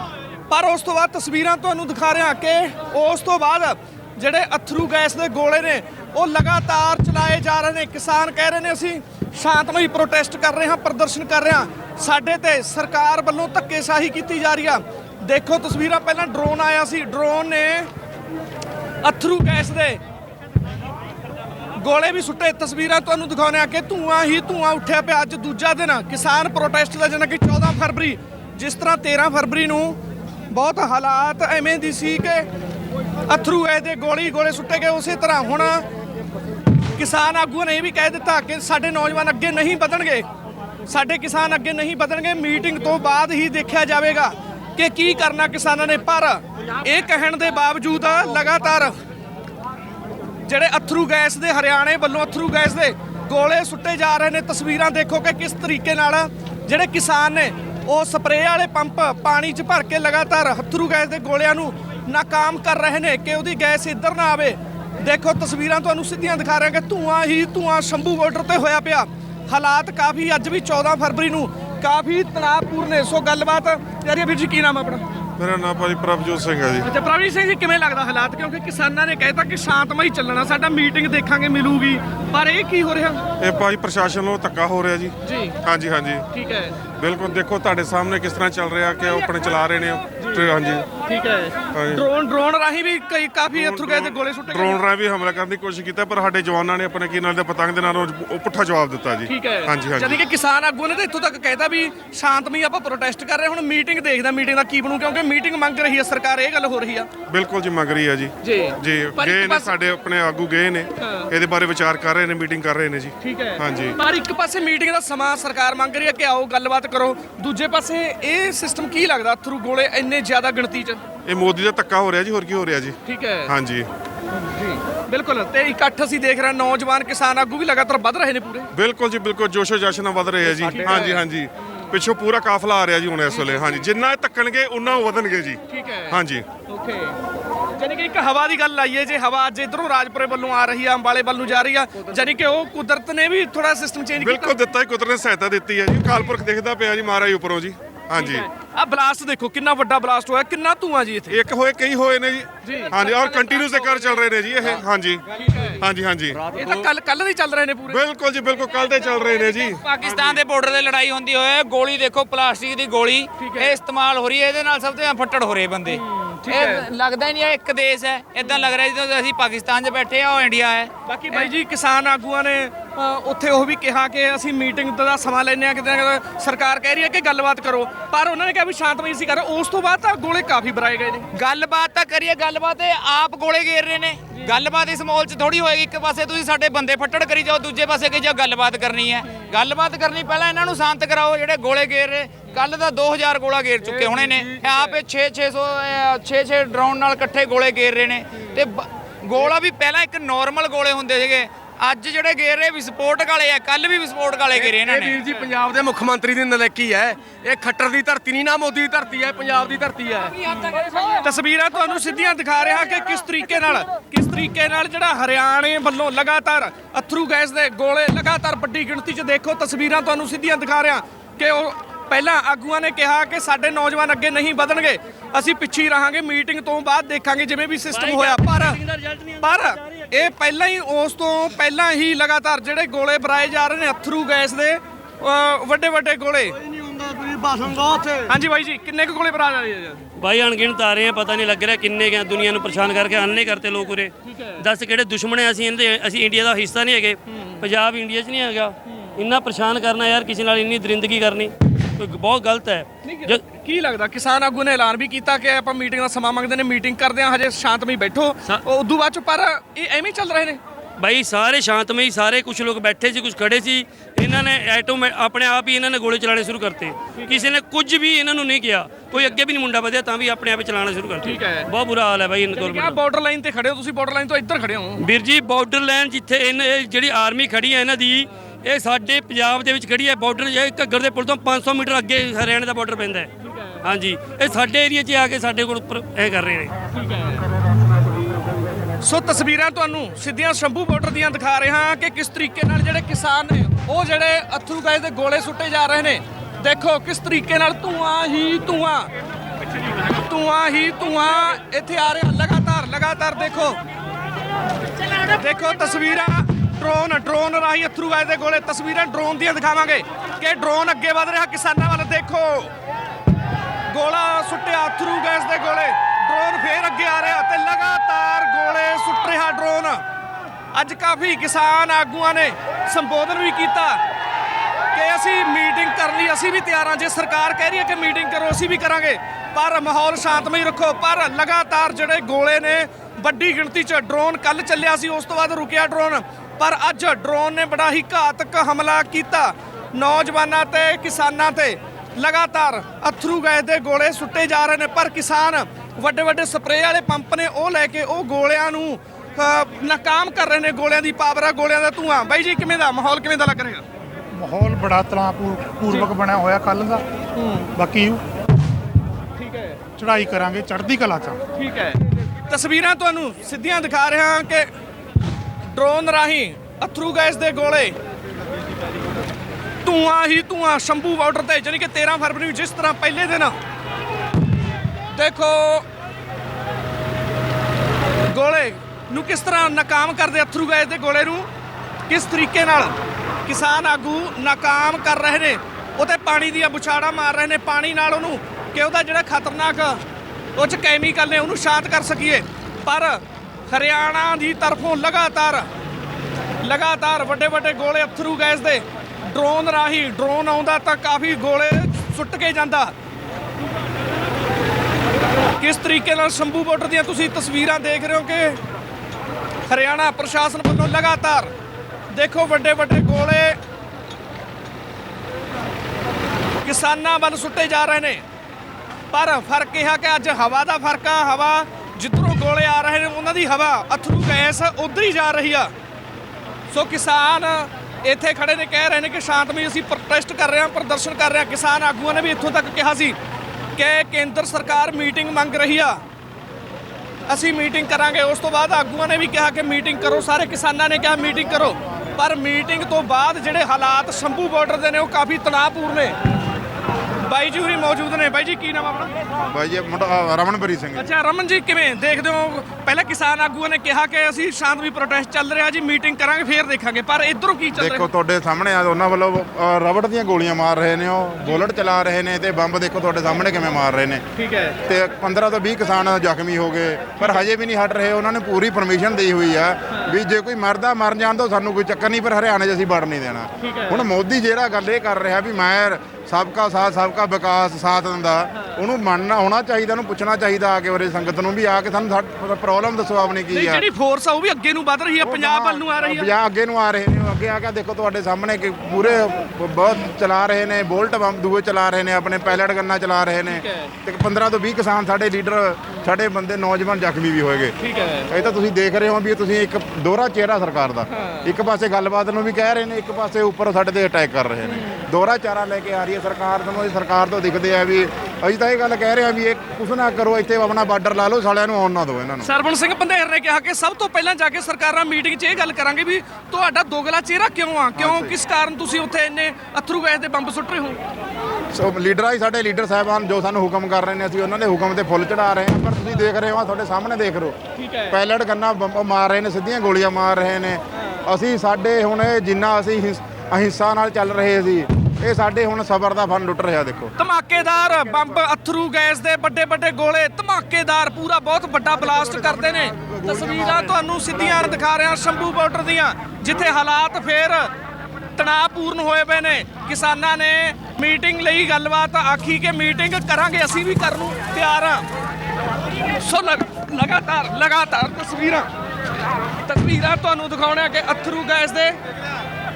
ਪਰ ਉਸ ਤੋਂ ਬਾਅਦ ਤਸਵੀਰਾਂ ਤੁਹਾਨੂੰ ਦਿਖਾ ਰਿਹਾ ਕਿ ਉਸ ਤੋਂ ਬਾਅਦ ਜਿਹੜੇ ਅਥਰੂ ਗੈਸ ਦੇ ਗੋਲੇ ਨੇ, ਉਹ ਲਗਾਤਾਰ ਚਲਾਏ ਜਾ ਰਹੇ ਨੇ। ਕਿਸਾਨ ਕਹਿ ਰਹੇ ਨੇ, ਅਸੀਂ ਸ਼ਾਂਤਮਈ ਪ੍ਰੋਟੈਸਟ ਕਰ ਰਹੇ ਹਾਂ, ਪ੍ਰਦਰਸ਼ਨ ਕਰ ਰਹੇ ਹਾਂ। ਸਾਡੇ ਤੇ ਸਰਕਾਰ ਵੱਲੋਂ ਧੱਕੇਸ਼ਾਹੀ ਕੀਤੀ ਜਾ ਰਹੀ ਆ। ਦੇਖੋ ਤਸਵੀਰਾਂ, ਪਹਿਲਾਂ ਡਰੋਨ ਆਇਆ ਸੀ। ਡਰੋਨ ਨੇ ਅਥਰੂ ਗੈਸ ਦੇ ਗੋਲੇ ਵੀ ਸੁੱਟੇ। ਤਸਵੀਰਾਂ ਤੁਹਾਨੂੰ ਦਿਖਾਉਂਦੇ ਆ ਕਿ ਧੂਆਂ ਹੀ ਧੂਆਂ ਉੱਠਿਆ ਪਿਆ। ਅੱਜ ਦੂਜਾ ਦਿਨ ਕਿਸਾਨ ਪ੍ਰੋਟੈਸਟ ਦਾ ਜਿਹਨਾਂ ਕਿ 14 ਫਰਵਰੀ, ਜਿਸ ਤਰ੍ਹਾਂ 13 ਫਰਵਰੀ ਨੂੰ ਬਹੁਤ ਹਾਲਾਤ ਐਵੇਂ ਦੀ ਸੀ ਕਿ ਅਥਰੂ ਗੈਸ ਦੇ ਗੋਲੀ ਗੋਲੇ ਸੁੱਟੇ ਗਏ। ਉਸੇ ਤਰ੍ਹਾਂ ਹੁਣ ਕਿਸਾਨ ਆਗੂਆਂ ਨੇ ਇਹ ਵੀ ਕਹਿ ਦਿੱਤਾ ਕਿ ਸਾਡੇ ਨੌਜਵਾਨ ਅੱਗੇ ਨਹੀਂ ਵਧਣਗੇ। ਸਾਡੇ ਕਿਸਾਨ ਅੱਗੇ ਨਹੀਂ ਵਧਣਗੇ। ਮੀਟਿੰਗ ਤੋਂ ਬਾਅਦ ਹੀ ਦੇਖਿਆ ਜਾਵੇਗਾ ਕਿ ਕੀ ਕਰਨਾ ਕਿਸਾਨਾਂ ਨੇ। ਪਰ ਇਹ ਕਹਿਣ ਦੇ ਬਾਵਜੂਦ ਲਗਾਤਾਰ ਜਿਹੜੇ ਅਥਰੂ ਗੈਸ ਦੇ ਹਰਿਆਣੇ ਵੱਲੋਂ ਅਥਰੂ ਗੈਸ ਦੇ ਗੋਲੇ ਸੁੱਟੇ ਜਾ ਰਹੇ ਨੇ, ਤਸਵੀਰਾਂ ਦੇਖੋ ਕਿ ਕਿਸ ਤਰੀਕੇ ਨਾਲ ਜਿਹੜੇ ਕਿਸਾਨ ਨੇ, ਉਹ ਸਪਰੇਅ ਵਾਲੇ ਪੰਪ ਪਾਣੀ 'ਚ ਭਰ ਕੇ ਲਗਾਤਾਰ ਅਥਰੂ ਗੈਸ ਦੇ ਗੋਲਿਆਂ ਨੂੰ ਨਾਕਾਮ ਕਰ ਰਹੇ ਨੇ, ਕਿ ਉਹਦੀ ਗੈਸ ਇੱਧਰ ਨਾ ਆਵੇ। ਦੇਖੋ, ਤਸਵੀਰਾਂ ਤੁਹਾਨੂੰ ਸਿੱਧੀਆਂ ਦਿਖਾ ਰਹੇ ਹਾਂ ਕਿ ਧੂਆਂ ਹੀ ਧੂਆਂ ਸ਼ੰਭੂ ਬਾਰਡਰ ਤੇ ਹੋਇਆ ਪਿਆ। ਹਾਲਾਤ ਕਾਫੀ ਅੱਜ ਵੀ 14 ਫਰਵਰੀ ਨੂੰ ਕਾਫੀ ਤਣਾਅਪੂਰਨ ਨੇ। ਸੋ ਗੱਲਬਾਤ ਯਾਰੀ ਵੀਰ ਜੀ, ਕੀ ਨਾਮ ਆ ਆਪਣਾ? ਮੇਰਾ ਨਾਮ ਭਾਜੀ ਪ੍ਰਭਜੋਤ ਸਿੰਘ ਹੈ ਜੀ। ਅੱਛਾ ਪ੍ਰਵੀਨ ਸਿੰਘ ਜੀ ਕਿਵੇਂ ਲੱਗਦਾ ਹਾਲਾਤ? ਕਿਉਂਕਿ ਕਿਸਾਨਾਂ ਨੇ ਕਹਿਤਾ ਕਿ ਸ਼ਾਂਤਮਈ ਚੱਲਣਾ ਸਾਡਾ ਮੀਟਿੰਗ ਦੇਖਾਂਗੇ ਮਿਲੂਗੀ। ਪਰ ਇਹ ਕੀ ਹੋ ਰਿਹਾ? ਇਹ ਭਾਜੀ ਪ੍ਰਸ਼ਾਸਨ ਵੱਲੋਂ ਧੱਕਾ ਹੋ ਰਿਹਾ ਜੀ। ਜੀ। ਹਾਂਜੀ ਹਾਂਜੀ। ਠੀਕ ਹੈ। ਬਿਲਕੁਲ ਦੇਖੋ ਤੁਹਾਡੇ ਸਾਹਮਣੇ ਕਿਸ ਤਰ੍ਹਾਂ ਚੱਲ ਰਿਹਾ ਕਿ ਉਹ ਆਪਣੇ ਚਲਾ ਰਹੇ ਨੇ ਤੇ ਹਾਂਜੀ। ਠੀਕ ਹੈ। ਹਾਂਜੀ। ਡਰੋਨ ਡਰੋਨ ਰਾਹੀਂ ਵੀ ਕਈ ਕਾਫੀ ਅਥਰੂ ਗਏ ਦੇ ਗੋਲੇ ਸੁੱਟੇ ਗਏ। ਡਰੋਨ ਰਾਹੀਂ ਵੀ ਹਮਲਾ ਕਰਨ ਦੀ ਕੋਸ਼ਿਸ਼ ਕੀਤੀ ਪਰ ਸਾਡੇ ਜਵਾਨਾਂ ਨੇ ਆਪਣੇ ਕੀ ਨਾਲ ਦੇ ਪਤੰਗ ਦੇ ਨਾਲ ਉਹ ਉਹ ਪੁੱਠਾ ਜਵਾਬ ਦਿੱਤਾ ਜੀ। ਠੀਕ ਹੈ। ਹਾਂਜੀ ਯਾਨੀ ਹਾਂਜੀ ਕਿ ਕਿਸਾਨ ਆਗੂ ਨੇ ਤਾਂ ਇੱਥੋਂ ਤੱਕ ਕਹਿਤਾ ਵੀ ਸ਼ਾਂਤਮਈ ਆਪਾਂ ਪ੍ਰੋਟੈਸਟ ਕਰ ਰਹੇ ਹਾਂ, ਹੁਣ ਮੀਟਿੰਗ ਦੇਖਦਾ ਮੀਟਿੰਗ ਦਾ ਕੀ ਬਣੂ ਕਿਉਂਕਿ ਮੀਟਿੰਗ ਮੰਗ ਰਹੀ ਹੈ ਸਰਕਾਰ ਇਹ ਗੱਲ ਹੋ ਰਹੀ ਆ। ਬਿਲਕੁਲ ਜੀ ਮੰਗ ਰਹੀ ਹੈ ਜੀ। ਜੀ। ਜੀ ਪਰ ਇੱਕ ਗਏ ਨੇ ਪਾਸੇ- ਸਾਡੇ ਆਪਣੇ ਆਗੂ ਗਏ ਨੇ ਹਾਂ। ਇਹਦੇ ਬਾਰੇ ਵਿਚਾਰ ਕਰ ਰਹੇ ਨੇ ਮੀਟਿੰਗ ਕਰ ਰਹੇ ਨੇ ਜੀ। ਠੀਕ ਹੈ। ਹਾਂਜੀ। ਪਰ ਇੱਕ ਪਾਸੇ ਮੀਟਿੰਗ ਦਾ ਸਮਾਂ ਸਰਕਾਰ ਮੰਗ ਰਹੀ ਹੈ ਕਿ ਆਓ ਗੱਲਬਾਤ ਕਰੋ। ਦੂਜੇ ਪਾਸੇ ਇਹ ਸਿਸਟਮ ਕੀ ਲੱਗਦਾ ਥਰੂ ਗੋਲੇ ਇੰਨੇ ਜ਼ਿਆਦਾ ਗਿਣਤੀ 'ਚ? ਇਹ ਮੋਦੀ ਦਾ ਧੱਕਾ ਹੋ ਰਿਹਾ ਜੀ ਹੋਰ ਕੀ ਹੋ ਰਿਹਾ ਜੀ? ਠੀਕ ਹੈ। ਹਾਂਜੀ। ਜੀ ਬਿਲਕੁਲ। ਤੇ ਇਕੱਠ ਅਸੀਂ ਦੇਖ ਰਹੇ ਹਾਂ ਨੌਜਵਾਨ ਕਿਸਾਨ ਆਗੂ ਵੀ ਲਗਾਤਾਰ ਵੱਧ ਰਹੇ ਨੇ ਪੂਰੇ। ਬਿਲਕੁਲ ਜੀ ਬਿਲਕੁਲ। ਜੋਸ਼ੋ ਜਸ਼ਨ ਵਧ ਰਹੇ ਆ ਜੀ। ਹਾਂਜੀ ਹਾਂਜੀ। ਪਿੱਛੋਂ ਪੂਰਾ ਕਾਫਲਾ ਆ ਰਿਹਾ ਜੀ ਹੁਣ ਇਸ ਵੇਲੇ। ਹਾਂਜੀ। ਜਿੰਨਾ ਇਹ ਧੱਕਣਗੇ ਉਨਾ ਉਹ ਵਧਣਗੇ ਜੀ। ਠੀਕ ਹੈ। ਹਾਂਜੀ। ਓਕੇ ਜਾਨੀ ਕਿ ਇੱਕ ਹਵਾ ਦੀ ਗੱਲ ਆਈਏ ਜੇ ਹਵਾ ਅੱਜ ਇਧਰੋਂ ਰਾਜਪੁਰੇ ਵੱਲੋਂ ਆ ਰਹੀ ਆ ਅੰਬਾਲੇ ਵੱਲ ਨੂੰ ਜਾ ਰਹੀ ਆ ਜਾਨੀ ਕਿ ਉਹ ਕੁਦਰਤ ਨੇ ਵੀ ਥੋੜਾ ਸਿਸਟਮ ਚੇਂਜ ਬਿਲਕੁਲ ਕੀਤਾ ਦਿੱਤਾ ਹੈ ਕੁਦਰਤ ਨੇ ਸਹਾਇਤਾ ਦਿੱਤੀ ਹੈ ਜੀ। ਕਾਲਪੁਰਖ ਦਿਖਦਾ ਪਿਆ ਜੀ ਮਹਾਰਾਜ ਉੱਪਰੋਂ ਜੀ। ਹਾਂਜੀ। ਆ ਬਲਾਸਟ ਦੇਖੋ ਕਿੰਨਾ ਵੱਡਾ ਬਲਾਸਟ ਹੋਇਆ ਕਿੰਨਾ ਧੂਆਂ ਜੀ ਇੱਥੇ। ਇੱਕ ਹੋਏ ਕਈ ਹੋਏ ਨੇ ਜੀ। ਹਾਂਜੀ ਔਰ ਕੰਟੀਨਿਊਸ ਦੇ ਕਰ ਚੱਲ ਰਹੇ ਨੇ ਜੀ ਇਹ। ਹਾਂਜੀ। ਹਾਂਜੀ ਹਾਂਜੀ। ਇਹ ਤਾਂ ਕੱਲ ਕੱਲ ਦੇ ਚੱਲ ਰਹੇ ਨੇ ਪੂਰੇ। ਬਿਲਕੁਲ ਜੀ ਬਿਲਕੁਲ ਕੱਲ ਦੇ ਚੱਲ ਰਹੇ ਨੇ ਜੀ। ਪਾਕਿਸਤਾਨ ਦੇ ਬਾਰਡਰ ਤੇ ਲੜਾਈ ਹੁੰਦੀ ਹੋਏ ਗੋਲੀ ਦੇਖੋ ਪਲਾਸਟਿਕ ਦੀ ਗੋਲੀ। ਇਹ ਇਸਤੇਮਾਲ ਹੋ ਰਹੀ ਹੈ ਇਹਦੇ ਨਾਲ ਸਭ ਤੋਂ ਜ਼ਿਆਦਾ ਫੱਟੜ ਹੋ ਰਹੇ ਬੰਦੇ। ਇਹ ਲੱਗਦਾ ਹੀ ਨਹੀਂ ਇਹ ਇੱਕ ਦੇਸ਼ ਹੈ। ਇਦਾਂ ਲੱਗ ਰਿਹਾ ਜਿਵੇਂ ਅਸੀਂ ਪਾਕਿਸਤਾਨ 'ਚ ਬੈਠੇ ਆ ਉਹ ਇੰਡੀਆ ਹੈ। ਬਾਕੀ ਬਾਈ ਜੀ ਕਿਸਾਨ ਆਗੂਆਂ ਨੇ ਅ, ਉੱਥੇ ਉਹ ਵੀ ਕਿਹਾ ਕਿ ਅਸੀਂ ਮੀਟਿੰਗ ਦਾ ਸਮਾਂ ਲੈਂਦੇ ਆ ਕਿਤੇ ਨਾ ਕਿਤੇ ਸਰਕਾਰ ਕਹਿ ਰਹੀ ਹੈ ਕਿ ਗੱਲਬਾਤ ਕਰੋ। ਪਰ ਉਹਨਾਂ ਨੇ ਕਿਹਾ ਵੀ ਸ਼ਾਂਤਮਈ ਸੀ ਕਰ। ਉਸ ਤੋਂ ਬਾਅਦ ਤਾਂ ਗੋਲੇ ਕਾਫੀ ਬਰਾਏ ਗਏ ਨੇ। ਗੱਲਬਾਤ ਤਾਂ ਕਰੀਏ ਗੱਲਬਾਤ ਇਹ ਆਪ ਗੋਲੇ ਘੇਰ ਰਹੇ ਨੇ। ਗੱਲਬਾਤ ਇਸ ਮਾਹੌਲ 'ਚ ਥੋੜੀ ਹੋਏਗੀ। ਇੱਕ ਪਾਸੇ ਤੁਸੀਂ ਸਾਡੇ ਬੰਦੇ ਫੱਟੜ ਕਰੀ ਜਾਓ ਦੂਜੇ ਪਾਸੇ ਕਿ ਜੇ ਗੱਲਬਾਤ ਕਰਨੀ ਹੈ। ਗੱਲਬਾਤ ਕਰਨੀ ਪਹਿਲਾਂ ਇਹਨਾਂ ਨੂੰ ਸ਼ਾਂਤ ਕਰਾਓ ਜਿਹੜੇ ਗੋਲੇ ਘੇਰ ਰਹੇ। ਕੱਲ ਦਾ 2000 ਗੋਲਾ ਘੇਰ ਚੁੱਕੇ ਹੋਣੇ ਨੇ। ਆਪ ਇਹ 6 600 6 6 ਡਰੋਨ ਨਾਲ ਇਕੱਠੇ ਗੋਲੇ ਘੇਰ ਰਹੇ ਨੇ। ਤੇ ਗੋਲਾ ਵੀ ਪਹਿਲਾਂ ਇੱਕ ਨਾਰਮਲ ਗੋਲੇ ਹੁੰਦੇ ਸੀਗੇ। ਅੱਜ ਜਿਹੜੇ ਘੇਰ ਰਹੇ ਵਿਸਫੋਟਕ ਵਾਲੇ ਆ ਕੱਲ ਵੀ ਵਿਸਫੋਟਕ ਵਾਲੇ ਘੇਰੇ ਇਹਨਾਂ ਇਹ ਨੇ। ਵੀਰ ਜੀ ਪੰਜਾਬ ਦੇ ਮੁੱਖ ਮੰਤਰੀ ਦੀ ਨਲੇਕੀ ਹੈ। ਇਹ ਖੱਟਰ ਦੀ ਧਰਤੀ ਨਹੀਂ ਨਾ ਮੋਦੀ ਦੀ ਧਰਤੀ ਹੈ ਪੰਜਾਬ ਦੀ ਧਰਤੀ ਹੈ। ਤਸਵੀਰਾਂ ਤੁਹਾਨੂੰ ਸਿੱਧੀਆਂ ਦਿਖਾ ਰਿਹਾ ਕਿ ਕਿਸ ਤਰੀਕੇ ਨਾਲ ਕਿਸ ਤਰੀਕੇ ਨਾਲ ਜਿਹੜਾ ਹਰਿਆਣੇ ਵੱਲੋਂ ਲਗਾਤਾਰ ਅਥਰੂ ਗੈਸ ਦੇ ਗੋਲੇ ਲਗਾਤਾਰ ਵੱਡੀ ਗਿਣਤੀ 'ਚ ਦੇਖੋ ਤਸਵੀਰਾਂ ਤੁਹਾਨੂੰ ਸਿੱਧੀਆਂ ਦਿਖਾ ਰਿਹਾ ਕਿ ਉਹ ਪਹਿਲਾਂ ਆਗੂਆਂ ਨੇ ਕਿਹਾ ਕਿ ਸਾਡੇ ਨੌਜਵਾਨ ਅੱਗੇ ਨਹੀਂ ਵਧਣਗੇ। ਅਸੀਂ ਪਿੱਛੇ ਹੀ ਰਹਾਂਗੇ ਮੀਟਿੰਗ ਤੋਂ ਬਾਅਦ ਦੇਖਾਂਗੇ ਜਿਵੇਂ ਵੀ ਸਿਸਟਮ ਹੋਇਆ। ਪਰ ਪਰ ਇਹ ਪਹਿਲਾਂ ਹੀ ਉਸ ਤੋਂ ਪਹਿਲਾਂ ਹੀ ਲਗਾਤਾਰ ਜਿਹੜੇ ਗੋਲੇ ਬਰਾਏ ਜਾ ਰਹੇ ਨੇ ਅਥਰੂ ਗੈਸ ਦੇ ਵੱਡੇ ਵੱਡੇ ਗੋਲੇ। ਹਾਂਜੀ ਬਾਈ ਜੀ ਕਿੰਨੇ ਕੁ ਗੋਲੇ ਬਰਾ ਜਾ ਰਹੇ ਆ? ਭਾਈ ਅਣਗਿਣਤ ਆ ਰਹੇ ਆ ਪਤਾ ਨਹੀਂ ਲੱਗ ਰਿਹਾ ਕਿੰਨੇ ਗਿਆ ਦੁਨੀਆ ਨੂੰ ਪਰੇਸ਼ਾਨ ਕਰਕੇ ਅੰਨੇ ਕਰਤੇ ਲੋਕ ਉਰੇ। ਦੱਸ ਕਿਹੜੇ ਦੁਸ਼ਮਣ ਆ ਅਸੀਂ ਇਹਦੇ ਅਸੀਂ ਇੰਡੀਆ ਦਾ ਹਿੱਸਾ ਨਹੀਂ ਹੈਗੇ। ਪੰਜਾਬ ਇੰਡੀਆ 'ਚ ਨਹੀਂ ਹੈਗਾ। ਇੰਨਾ ਪਰੇਸ਼ਾਨ ਕਰਨਾ ਯਾਰ ਕਿਸੇ ਨਾਲ ਇੰਨੀ ਦਰਿੰਦਗੀ ਕਰਨੀ। ਬਹੁਤ ਗਲਤ ਹੈ। ਕੀ ਲੱਗਦਾ? ਕਿਸਾਨ ਆਗੂ ਨੇ ਐਲਾਨ ਵੀ ਕੀਤਾ ਕਿ ਆਪਾਂ ਮੀਟਿੰਗ ਦਾ ਸਮਾਂ ਮੰਗਦੇ ਨੇ ਮੀਟਿੰਗ ਕਰਦੇ ਆ ਹਜੇ ਸ਼ਾਂਤਮਈ ਬੈਠੋ। ਸਾ- ਉਹ ਉਦੋਂ ਬਾਅਦ ਚ ਪਰ ਇਹ ਐਵੇਂ ਹੀ ਚੱਲ ਰਹੇ ਨੇ? ਭਾਈ ਸਾਰੇ ਸ਼ਾਂਤਮਈ ਸਾਰੇ ਕੁਝ ਲੋਕ ਬੈਠੇ ਸੀ ਕੁਝ ਖੜੇ ਸੀ। ਇਹਨਾਂ ਨੇ ਐਟੋ ਆਪਣੇ ਆਪ ਹੀ ਇਹਨਾਂ ਨੇ ਗੋਲੇ ਚਲਾਣੇ ਸ਼ੁਰੂ ਕਰਤੇ। ਕਿਸੇ ਨੇ ਕੁਝ ਵੀ ਇਹਨਾਂ ਨੂੰ ਨਹੀਂ ਕਿਹਾ। ਕੋਈ ਅੱਗੇ ਵੀ ਨਹੀਂ ਮੁੰਡਾ ਵਧਿਆ ਤਾਂ ਵੀ ਆਪਣੇ ਆਪ ਚਲਾਣਾ ਸ਼ੁਰੂ ਕਰਤੇ। ਠੀਕ ਹੈ। ਬਹੁਤ ਬੁਰਾ ਹਾਲ ਹੈ ਭਾਈ ਇਹਨਾਂ ਕਿਆ ਗਵਰਨਮੈਂਟ ਬਾਰਡਰ ਲਾਈਨ ਤੇ ਖੜੇ ਹੋ ਤੁਸੀਂ ਬਾਰਡਰ ਲਾਈਨ ਤੋਂ ਇੱਧਰ ਖੜੇ ਹੋ। ਵੀਰ ਜੀ ਬਾਰਡਰ ਲਾਈਨ ਜਿੱਥੇ ਜਿਹੜੀ ਆਰਮੀ ਖੜੀ ਹੈ ਇਹਨਾਂ ਦੀ ਇਹ ਸਾਡੇ ਪੰਜਾਬ ਦੇ ਵਿੱਚ ਖੜੀ ਹੈ ਬਾਰਡਰ ਇਹ ਘੱਗਰ ਦੇ ਪੁਲ ਤੋਂ 500 ਮੀਟਰ ਅੱਗੇ ਹਰਿਆਣੇ ਦਾ ਬਾਰਡਰ ਪੈਂਦਾ ਹੈ। ਹਾਂਜੀ ਇਹ ਸਾਡੇ ਏਰੀਆ 'ਚ ਆ ਕੇ ਸਾਡੇ ਕੋਲ ਉੱਪਰ ਇਹ ਕਰ ਰਹੇ ਨੇ। ਸੋ ਤਸਵੀਰਾਂ ਤੁਹਾਨੂੰ ਸਿੱਧੀਆਂ ਸ਼ੰਭੂ ਬਾਰਡਰ ਦੀਆਂ ਦਿਖਾ ਰਹੇ ਹਾਂ ਕਿ ਕਿਸ ਤਰੀਕੇ ਨਾਲ ਜਿਹੜੇ ਕਿਸਾਨ ਨੇ ਉਹ ਜਿਹੜੇ ਅਥਰੂ ਗੈਸ ਦੇ ਗੋਲੇ ਸੁੱਟੇ ਜਾ ਰਹੇ ਨੇ। ਦੇਖੋ ਕਿਸ ਤਰੀਕੇ ਨਾਲ ਧੂਆਂ ਹੀ ਧੂਆਂ ਧੂਆਂ ਹੀ ਧੂਆਂ ਇੱਥੇ ਆ ਰਿਹਾ। ਲਗਾਤਾਰ ਲਗਾਤਾਰ ਦੇਖੋ। ਦੇਖੋ ਤਸਵੀਰਾਂ। ਡਰੋਨ ਡਰੋਨ ਰਾਹੀਂ ਅਥਰੂ ਗੈਸ ਦੇ ਗੋਲੇ। ਤਸਵੀਰਾਂ ਡਰੋਨ ਦੀਆਂ ਦਿਖਾਵਾਂਗੇ ਕਿ ਡਰੋਨ ਅੱਗੇ ਵਧ ਰਿਹਾ। ਕਿਸਾਨਾਂ ਵੱਲ ਦੇਖੋ। ਗੋਲਾ ਸੁੱਟਿਆ ਅਥਰੂ ਗੈਸ ਦੇ ਗੋਲੇ। ਡਰੋਨ ਫੇਰ ਅੱਗੇ ਆ ਰਿਹਾ ਤੇ ਲਗਾਤਾਰ ਗੋਲੇ ਸੁੱਟ ਰਿਹਾ ਡਰੋਨ ਅੱਜ ਕਾਫੀ ਕਿਸਾਨ ਆਗੂਆਂ ਨੇ ਸੰਬੋਧਨ ਵੀ ਕੀਤਾ ਕਿ ਅਸੀਂ ਮੀਟਿੰਗ ਕਰਨ ਲਈ। ਅਸੀਂ ਵੀ ਤਿਆਰ ਹਾਂ। ਜੇ ਸਰਕਾਰ ਕਹਿ ਰਹੀ ਹੈ ਕਿ ਮੀਟਿੰਗ ਕਰੋ, ਅਸੀਂ ਵੀ ਕਰਾਂਗੇ। ਪਰ ਮਾਹੌਲ ਸ਼ਾਂਤਮਈ ਰੱਖੋ। ਪਰ ਲਗਾਤਾਰ ਜਿਹੜੇ ਗੋਲੇ ਨੇ, ਵੱਡੀ ਗਿਣਤੀ 'ਚ ਡਰੋਨ ਕੱਲ ਚੱਲਿਆ ਸੀ। ਉਸ ਤੋਂ ਬਾਅਦ ਰੁਕਿਆ ਡਰੋਨ ਪਰ ਅੱਜ ਡਰੋਨ ਨੇ ਬੜਾ ਹੀ ਘਾਤਕ ਹਮਲਾ ਕੀਤਾ। ਨੌਜਵਾਨਾਂ ਤੇ ਕਿਸਾਨਾਂ ਤੇ ਲਗਾਤਾਰ ਅਥਰੂ ਗੈਸ ਦੇ ਗੋਲੇ ਸੁੱਟੇ ਜਾ ਰਹੇ ਨੇ। ਪਰ ਕਿਸਾਨ ਵੱਡੇ ਵੱਡੇ ਸਪਰੇਅ ਵਾਲੇ ਪੰਪ ਨੇ ਉਹ ਲੈ ਕੇ ਉਹ ਗੋਲਿਆਂ ਨੂੰ ਨਾਕਾਮ ਕਰ ਰਹੇ ਨੇ। ਗੋਲਿਆਂ ਦੀ ਪਾਵਰ ਆ ਗੋਲਿਆਂ ਦਾ ਧੂਆਂ। ਬਾਈ ਜੀ ਕਿਵੇਂ ਦਾ ਮਾਹੌਲ ਕਿਵੇਂ ਦਾ ਲੱਗ ਰਿਹਾ? ਮਾਹੌਲ ਬੜਾ ਤਣਾਅਪੂਰ- ਪੂਰਵਕ ਬਣਿਆ ਹੋਇਆ ਕੱਲ ਦਾ। ਬਾਕੀ ਠੀਕ ਹੈ। ਚੜ੍ਹਾਈ ਕਰਾਂਗੇ ਚੜ੍ਹਦੀ ਕਲਾ ਚ ਠੀਕ ਹੈ। ਤਸਵੀਰਾਂ ਤੁਹਾਨੂੰ ਸਿੱਧੀਆਂ ਦਿਖਾ ਰਿਹਾ ਕਿ ਡਰੋਨ ਰਾਹੀਂ ਅਥਰੂ ਗੈਸ ਦੇ ਗੋਲੇ। ਧੂਆਂ ਹੀ ਧੂਆਂ ਸ਼ੰਭੂ ਬਾਰਡਰ ਤੇ ਜਾਨੀ ਕਿ 13 ਫਰਵਰੀ ਨੂੰ ਜਿਸ ਤਰ੍ਹਾਂ ਪਹਿਲੇ ਦਿਨ। ਦੇਖੋ, ਗੋਲੇ ਨੂੰ ਕਿਸ ਤਰ੍ਹਾਂ ਨਾਕਾਮ ਕਰਦੇ ਅਥਰੂ ਗੈਸ ਦੇ ਗੋਲੇ ਨੂੰ? ਕਿਸ ਤਰੀਕੇ ਨਾਲ? ਕਿਸਾਨ ਆਗੂ ਨਾਕਾਮ ਕਰ ਰਹੇ ਨੇ। ਉਹ ਪਾਣੀ ਦੀਆਂ ਬੁਛਾੜਾਂ ਮਾਰ ਰਹੇ ਨੇ। ਪਾਣੀ ਨਾਲ ਉਹਨੂੰ, ਕਿ ਉਹਦਾ ਜਿਹੜਾ ਖਤਰਨਾਕ ਉਹ ਚ ਕੈਮੀਕਲ ਨੇ, ਉਹਨੂੰ ਸ਼ਾਂਤ ਕਰ ਸਕੀਏ। ਪਰ ਹਰਿਆਣਾ ਦੀ ਤਰਫੋਂ ਲਗਾਤਾਰ ਲਗਾਤਾਰ ਵੱਡੇ ਵੱਡੇ ਗੋਲੇ ਅਥਰੂ ਗੈਸ ਦੇ ਡਰੋਨ ਰਾਹੀਂ, ਡਰੋਨ ਆਉਂਦਾ ਤਾਂ ਕਾਫੀ ਗੋਲੇ ਸੁੱਟ ਕੇ ਜਾਂਦਾ। ਕਿਸ ਤਰੀਕੇ ਨਾਲ ਸ਼ੰਭੂ ਬਾਰਡਰ ਦੀਆਂ ਤੁਸੀਂ ਤਸਵੀਰਾਂ ਦੇਖ ਰਹੇ ਹੋ ਕਿ ਹਰਿਆਣਾ ਪ੍ਰਸ਼ਾਸਨ ਵੱਲੋਂ ਲਗਾਤਾਰ, ਦੇਖੋ ਵੱਡੇ ਵੱਡੇ ਗੋਲੇ ਕਿਸਾਨਾਂ ਵੱਲ ਸੁੱਟੇ ਜਾ ਰਹੇ ਨੇ। ਪਰ ਫ਼ਰਕ ਇਹ ਆ ਕਿ ਅੱਜ ਹਵਾ ਦਾ ਫ਼ਰਕ ਆ, ਹਵਾ ਜਿੱਧਰੋਂ ਗੋਲੇ ਆ ਰਹੇ ਨੇ, ਉਹਨਾਂ ਦੀ ਹਵਾ ਅਥਰੂ ਗੈਸ ਉਧਰ ਹੀ ਜਾ ਰਹੀ ਆ। ਸੋ ਕਿਸਾਨ ਇੱਥੇ ਖੜੇ ਨੇ, ਕਹਿ ਰਹੇ ਨੇ ਕਿ ਸ਼ਾਂਤਮਈ ਅਸੀਂ ਪ੍ਰੋਟੈਸਟ ਕਰ ਰਹੇ ਹਾਂ, ਪ੍ਰਦਰਸ਼ਨ ਕਰ ਰਹੇ ਹਾਂ। ਕਿਸਾਨ ਆਗੂਆਂ ਨੇ ਵੀ ਇੱਥੋਂ ਤੱਕ ਕਿਹਾ ਸੀ ਕਿ ਕੇਂਦਰ ਸਰਕਾਰ ਮੀਟਿੰਗ ਮੰਗ ਰਹੀ ਆ। ਅਸੀਂ ਮੀਟਿੰਗ ਕਰਾਂਗੇ। ਉਸ ਤੋਂ ਬਾਅਦ ਆਗੂਆਂ ਨੇ ਵੀ ਕਿਹਾ ਕਿ ਮੀਟਿੰਗ ਕਰੋ। ਸਾਰੇ ਕਿਸਾਨਾਂ ਨੇ ਕਿਹਾ, ਮੀਟਿੰਗ ਕਰੋ। ਪਰ ਮੀਟਿੰਗ ਤੋਂ ਬਾਅਦ ਜਿਹੜੇ ਹਾਲਾਤ ਸ਼ੰਭੂ ਬਾਰਡਰ ਦੇ ਨੇ, ਉਹ ਕਾਫੀ ਤਣਾਅਪੂਰਨ ਨੇ। ਬਾਈ ਜੀ ਹੋਰੀ ਮੌਜੂਦ ਨੇ। ਬਾਈ ਜੀ ਕੀ ਨਾਮ ਆਪਣਾ? ਬਾਈ ਜੀ ਮੁੰਡਾ ਅਹ ਰਮਨਪ੍ਰੀਤ ਸਿੰਘ ਅੱਛਾ ਰਮਨ ਜੀ ਕਿਵੇਂ? ਦੇਖਦੇ ਹੋ ਪਹਿਲਾਂ ਕਿਸਾਨ ਆਗੂਆਂ ਨੇ ਕਿਹਾ ਕਿ ਅਸੀਂ ਸ਼ਾਂਤਮਈ ਪ੍ਰੋਟੈਸਟ ਚੱਲ ਰਿਹਾ ਜੀ ਮੀਟਿੰਗ ਕਰਾਂਗੇ ਫੇਰ ਦੇਖਾਂਗੇ। ਪਰ ਇਧਰੋਂ ਕੀ ਚੱਲ ਦੇਖੋ ਰਿਹਾ? ਤੁਹਾਡੇ ਸਾਹਮਣੇ ਆ ਉਹਨਾਂ ਵੱਲੋਂ ਅਹ, ਰਬੜ ਦੀਆਂ ਗੋਲੀਆਂ ਮਾਰ ਰਹੇ ਨੇ ਉਹ ਬੁਲਟ ਚਲਾ ਰਹੇ ਨੇ ਤੇ ਬੰਬ ਦੇਖੋ ਤੁਹਾਡੇ ਸਾਹਮਣੇ ਕਿਵੇਂ ਮਾਰ ਰਹੇ ਨੇ। ਠੀਕ ਹੈ। ਤੇ 15 ਤੋਂ 20 ਕਿਸਾਨ ਜ਼ਖਮੀ ਹੋ ਗਏ ਪਰ ਹਜੇ ਵੀ ਨਹੀਂ ਹਟ ਰਹੇ ਉਹਨਾਂ ਨੇ ਪੂਰੀ ਪਰਮਿਸ਼ਨ ਦੇਈ ਹੋਈ ਆ ਵੀ ਜੇ ਕੋਈ ਮਰਦਾ ਮਰ ਜਾਣ ਤਾਂ ਸਾਨੂੰ ਕੋਈ ਚੱਕਰ ਨਹੀਂ ਪਰ ਹਰਿਆਣੇ 'ਚ ਅਸੀਂ ਵੜ ਨਹੀਂ ਦੇਣਾ। ਹੁਣ ਮੋਦੀ ਜਿਹੜਾ ਗੱਲ ਇਹ ਕਰ ਰਿਹਾ ਵੀ ਮੈਂ ਸਬਕਾ ਸਾਥ ਸਬਕਾ ਵਿਕਾਸ ਸਾਥ ਦਿੰਦਾ ਉਹਨੂੰ ਮੰਨਣਾ ਹੋਣਾ ਚਾਹੀਦਾ ਉਹਨੂੰ ਪੁੱਛਣਾ ਚਾਹੀਦਾ ਆ ਕੇ ਉਹਰੇ ਸੰਗਤ ਨੂੰ ਵੀ ਆ ਕੇ ਸਾਨੂੰ ਪ੍ਰੋਬਲਮ ਦੱਸੋ ਆਪਣੀ ਕੀ ਆ। ਜਿਹੜੀ ਫੋਰਸ ਆ ਉਹ ਵੀ ਅੱਗੇ ਨੂੰ ਵੱਧ ਰਹੀ ਹੈ ਪੰਜਾਬ ਵੱਲ ਨੂੰ ਆ ਰਹੀ ਹੈ ਪੰਜਾਬ ਅੱਗੇ ਨੂੰ ਆ ਰਹੇ ਨੇ ਅੱਗੇ ਆ ਕੇ ਦੇਖੋ ਤੁਹਾਡੇ ਸਾਹਮਣੇ ਕਿ ਪੂਰੇ ਬਹੁਤ ਚਲਾ ਰਹੇ ਨੇ ਬੋਲਟ ਬੰਬ ਦੂਏ ਚਲਾ ਰਹੇ ਨੇ ਆਪਣੇ ਪੈਲਟ ਗੰਨਾ ਚਲਾ ਰਹੇ ਨੇ। ਤੇ 15 ਤੋਂ 20 ਕਿਸਾਨ ਸਾਡੇ ਲੀਡਰ ਸਾਡੇ ਬੰਦੇ ਨੌਜਵਾਨ ਜ਼ਖਮੀ ਵੀ ਹੋਏਗੇ। ਠੀਕ ਹੈ। ਇਹ ਤਾਂ ਤੁਸੀਂ ਦੇਖ ਰਹੇ ਹੋ ਵੀ ਤੁਸੀਂ ਇੱਕ ਦੋਹਰਾ ਚਿਹਰਾ ਸਰਕਾਰ ਦਾ। ਇੱਕ ਪਾਸੇ ਗੱਲਬਾਤ ਨੂੰ ਵੀ ਕਹਿ ਰਹੇ ਨੇ ਇੱਕ ਪਾਸੇ ਉੱਪਰ ਸਾਡੇ ਤੇ ਅਟੈਕ ਕਰ ਰਹੇ ਨੇ। ਦੋਹਰਾ ਚਾਰਾ ਲੈ ਕੇ ਆ ਰਹੀ ਹੈ ਸਰਕਾਰ ਤੁਹਾਨੂੰ ਸਰਕਾਰ ਤੋਂ ਦਿਖਦੇ ਆ ਵੀ ਅਸੀਂ ਤਾਂ ਇਹ ਗੱਲ ਕਹਿ ਰਹੇ ਆ ਵੀ ਇਹ ਕੁਛ ਨਾ ਕਰੋ ਇੱਥੇ ਆਪਣਾ ਬਾਰਡਰ ਲਾ ਲਓ ਸਾਲਿਆਂ ਨੂੰ ਆਉਣ ਨਾ ਦਿਓ ਇਹਨਾਂ ਨੂੰ। ਸਰਵਣ ਸਿੰਘ ਪੰਧੇਰ ਨੇ ਕਿਹਾ ਕਿ ਸਭ ਤੋਂ ਪਹਿਲਾਂ ਜਾ ਕੇ ਸਰਕਾਰਾਂ ਮੀਟਿੰਗ 'ਚ ਇਹ ਗੱਲ ਕਰਾਂਗੇ ਵੀ ਤੁਹਾਡਾ ਦੋਗਲਾ ਚਿਹਰਾ ਕਿਉਂ ਆ? ਕਿਉਂ ਕਿਸ ਕਾਰਨ ਤੁਸੀਂ ਉੱਥੇ ਇੰਨੇ ਅਥਰੂ ਗੈਸ ਦੇ ਬੰਬ ਸੁੱਟ ਰਹੇ ਹੋ? ਸੋ ਲੀਡਰ ਹੀ ਸਾਡੇ ਲੀਡਰ ਸਾਹਿਬਾਨ ਜੋ ਸਾਨੂੰ ਹੁਕਮ ਕਰ ਰਹੇ ਨੇ ਅਸੀਂ ਉਹਨਾਂ ਦੇ ਹੁਕਮ ਤੇ ਫੁੱਲ ਚੜਾ ਰਹੇ ਹਾਂ। ਪਰ ਤੁਸੀਂ ਦੇਖ ਰਹੇ ਹੋ ਤੁਹਾਡੇ ਸਾਹਮਣੇ ਦੇਖ ਰਹੇ ਹੋ। ਪੈਲਟ ਗੰਨਾ ਮਾਰ ਰਹੇ ਨੇ ਸਿੱਧੀਆਂ ਗੋਲੀਆਂ ਮਾਰ ਰਹੇ ਨੇ। ਅਸੀਂ ਸਾਡੇ ਹੁਣ ਜਿੰਨਾ ਅਸੀਂ ਹਿੰਸ- ਅਹਿੰਸਾ ਨਾਲ ਚੱਲ ਰਹੇ ਸੀ ਇਹ ਸਾਡੇ ਹੁਣ ਸਬਰ ਦਾ ਫਨ ਲੁੱਟ ਰਿਹਾ ਦੇਖੋ। ਧਮਾਕੇਦਾਰ ਬੰਬ ਅਥਰੂ ਗੈਸ ਦੇ ਵੱਡੇ ਵੱਡੇ ਗੋਲੇ। ਧਮਾਕੇਦਾਰ ਪੂਰਾ ਬਹੁਤ ਵੱਡਾ ਬਲਾਸਟ ਕਰਦੇ ਨੇ। ਤਸਵੀਰਾਂ ਤੁਹਾਨੂੰ ਸਿੱਧੀਆਂ ਦਿਖਾ ਰਿਹਾ ਸ਼ੰਭੂ ਬਾਰਡਰ ਦੀਆਂ ਜਿੱਥੇ ਹਾਲਾਤ ਫੇਰ ਤਣਾਅਪੂਰਨ ਹੋਏ ਪਏ ਨੇ। ਕਿਸਾਨਾਂ ਨੇ ਮੀਟਿੰਗ ਲਈ ਗੱਲਬਾਤ, ਆਖੀ ਕਿ ਮੀਟਿੰਗ ਕਰਾਂਗੇ, ਅਸੀਂ ਵੀ ਕਰਨ ਨੂੰ ਤਿਆਰ ਹਾਂ। ਸੋ ਲਗ- ਲਗਾਤਾਰ ਲਗਾਤਾਰ ਤਸਵੀਰਾਂ। ਤਸਵੀਰਾਂ ਤੁਹਾਨੂੰ ਦਿਖਾਉਣਿਆ ਕਿ ਅਥਰੂ ਗੈਸ ਦੇ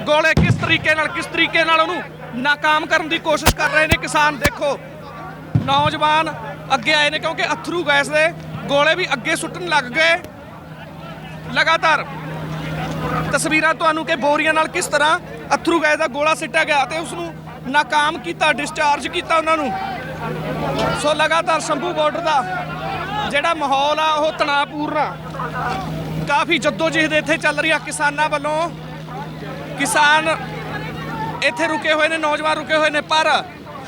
ਗੋਲੇ ਕਿਸ ਤਰੀਕੇ ਨਾਲ, ਕਿਸ ਤਰੀਕੇ ਨਾਲ ਉਹਨੂੰ ਨਾਕਾਮ ਕਰਨ ਦੀ ਕੋਸ਼ਿਸ਼ ਕਰ ਰਹੇ ਨੇ ਕਿਸਾਨ। ਦੇਖੋ, ਨੌਜਵਾਨ ਅੱਗੇ ਆਏ ਨੇ ਕਿਉਂਕਿ ਅਥਰੂ ਗੈਸ ਦੇ ਗੋਲੇ ਵੀ ਅੱਗੇ ਸੁੱਟਣ ਲੱਗ ਗਏ। ਲਗਾਤਾਰ ਤਸਵੀਰਾਂ ਤੁਹਾਨੂੰ ਕਿ ਬੋਰੀਆਂ ਨਾਲ ਕਿਸ ਤਰ੍ਹਾਂ ਅਥਰੂ ਗੈਸ ਦਾ ਗੋਲਾ ਸਿੱਟਿਆ ਗਿਆ ਤੇ ਉਸ ਨੂੰ ਨਾਕਾਮ ਕੀਤਾ ਡਿਸਚਾਰਜ ਕੀਤਾ ਉਹਨਾਂ ਨੂੰ। ਸੋ ਲਗਾਤਾਰ ਸ਼ੰਭੂ ਬਾਰਡਰ ਦਾ ਜਿਹੜਾ ਮਾਹੌਲ ਆ, ਉਹ ਤਣਾਅਪੂਰਨ ਆ। ਕਾਫੀ ਜੱਦੋਜਹਿਦ ਇੱਥੇ ਚੱਲ ਰਹੀ ਆ ਕਿਸਾਨਾਂ ਵੱਲੋਂ। ਕਿਸਾਨ ਇੱਥੇ ਰੁਕੇ ਹੋਏ ਨੇ, ਨੌਜਵਾਨ ਰੁਕੇ ਹੋਏ ਨੇ, ਪਰ